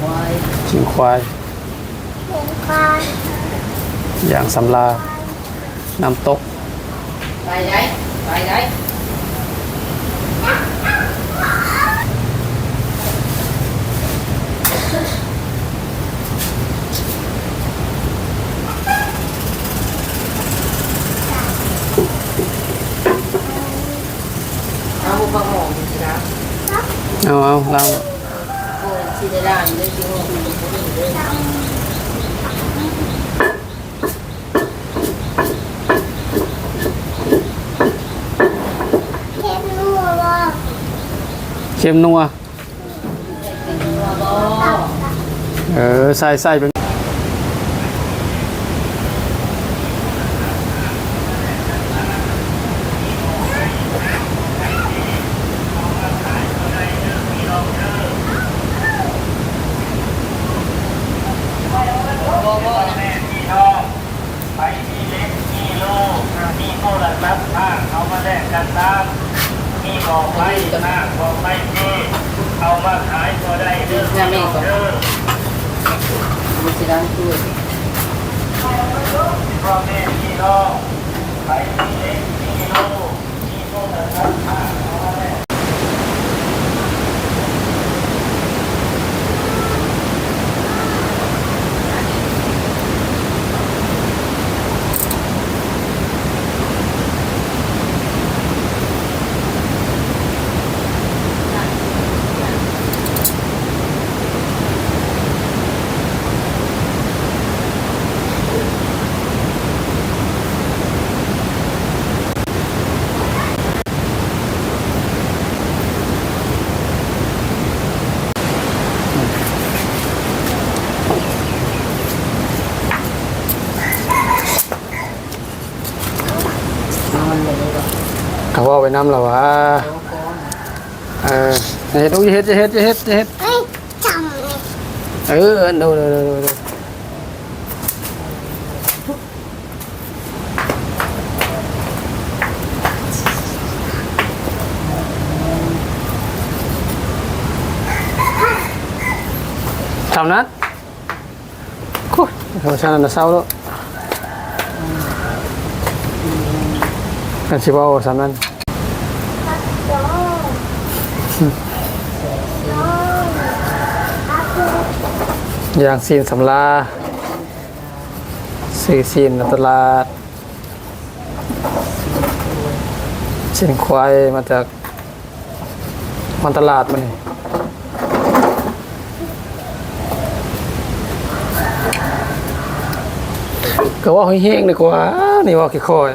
ควายชิงควายเห็นควาย อย่างสำลา น้ำตกไปได้ไปได้เอาบุกหมองสิครับเอาเอาเราโอ้ย สิได้ได้เลยจริงๆคุณผู้หญิงด้วยเค็มนัวเป็นตัวเออ ใส่ใส่เป็น บ่บ่นะ แม่พี่น้องไปมีเล็กมีลูกมีโท รศัพท์ผ้าเอามาแลกกันตามมีบอกไปหน้าบอกไปที่เอามาขายก็ได้เด้อพี่น้องเด้อมันสิดังตัวพ่อแม่พี่น้องไปมีเล็กมีลูกมีโทรศัพท์ผ้าเอามาแลก นอนเลยบ่เขาว่าไปน้ำแล้ววะเออเฮ็ดเฮ็ดเฮ็ดเฮ็ดเฮ็ดเฮ้ยจำเลยเออดูดูดูดูทำนั้นคุยเขาชนะเศร้าแล้ว กันสิบ่าสามนั้นอย่างซีนสำลาซื้อซีนตลาดซีนควายมาจากมันตลาดมันนี่ก็ว่าเฮงดีกว่า นี่ว่าขี้คอย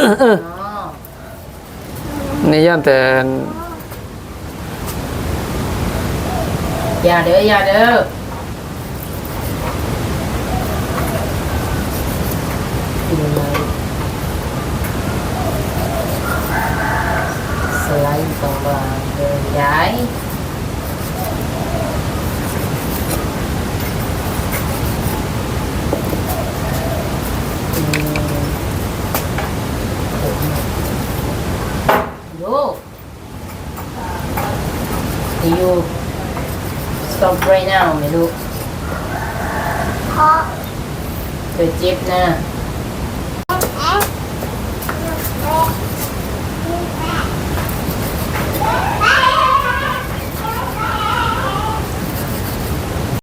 นนะเนาะนี่ย่านแต่อย่าเด้ออย่าเด้อกินเลยสไลด์สองบาทเดินย้าย อยู่ stop right now ไม่รู้เพราะเธอเจ็บนะ